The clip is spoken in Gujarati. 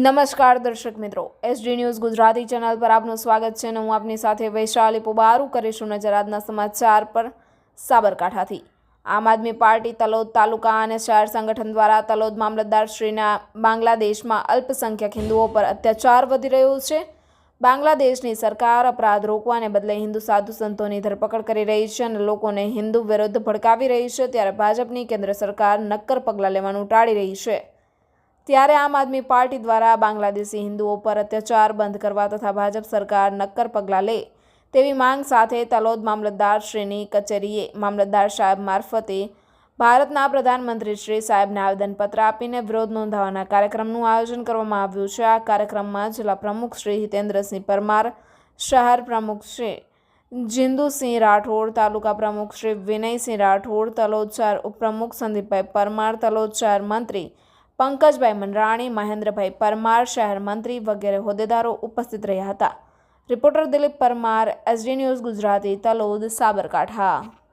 નમસ્કાર દર્શક મિત્રો. એસડી ન્યૂઝ ગુજરાતી ચેનલ પર આપનું સ્વાગત છે અને હું આપની સાથે વૈશાલી પુબારુ કરીશું નજર આજના સમાચાર પર સાબરકાંઠાથી. આમ આદમી પાર્ટી તલોદ તાલુકા અને શહેર સંગઠન દ્વારા તલોદ મામલતદારશ્રીના બાંગ્લાદેશમાં અલ્પસંખ્યક હિન્દુઓ પર અત્યાચાર વધી રહ્યો છે. બાંગ્લાદેશની સરકાર અપરાધ રોકવાને બદલે હિન્દુ સાધુ સંતોની ધરપકડ કરી રહી છે અને લોકોને હિન્દુ વિરુદ્ધ ભડકાવી રહી છે, ત્યારે ભાજપની કેન્દ્ર સરકાર નક્કર પગલાં લેવાનું ટાળી રહી છે. ત્યારે આમ આદમી પાર્ટી દ્વારા બાંગ્લાદેશી હિન્દુઓ પર અત્યાચાર બંધ કરવા તથા ભાજપ સરકાર નક્કર પગલાં લે તેવી માંગ સાથે તલોદ મામલતદારશ્રીની કચેરીએ મામલતદાર સાહેબ મારફતે ભારતના પ્રધાનમંત્રી શ્રી સાહેબને આવેદનપત્ર આપીને વિરોધ નોંધાવવાના કાર્યક્રમનું આયોજન કરવામાં આવ્યું છે. આ કાર્યક્રમમાં જિલ્લા પ્રમુખ શ્રી હિતેન્દ્રસિંહ પરમાર, શહેર પ્રમુખ શ્રી જિંદુસિંહ રાઠોડ, તાલુકા પ્રમુખ શ્રી વિનયસિંહ રાઠોડ, તલોદ ઉપપ્રમુખ સંદીપભાઈ પરમાર, તલોદ મંત્રી પંકજભાઈ મંડરાણી, મહેન્દ્રભાઈ પરમાર, શહેર મંત્રી વગેરે હોદ્દેદારો ઉપસ્થિત રહ્યા હતા. Reporter Dilip Parmar, SD news Gujarati, Talod, Sabarkantha.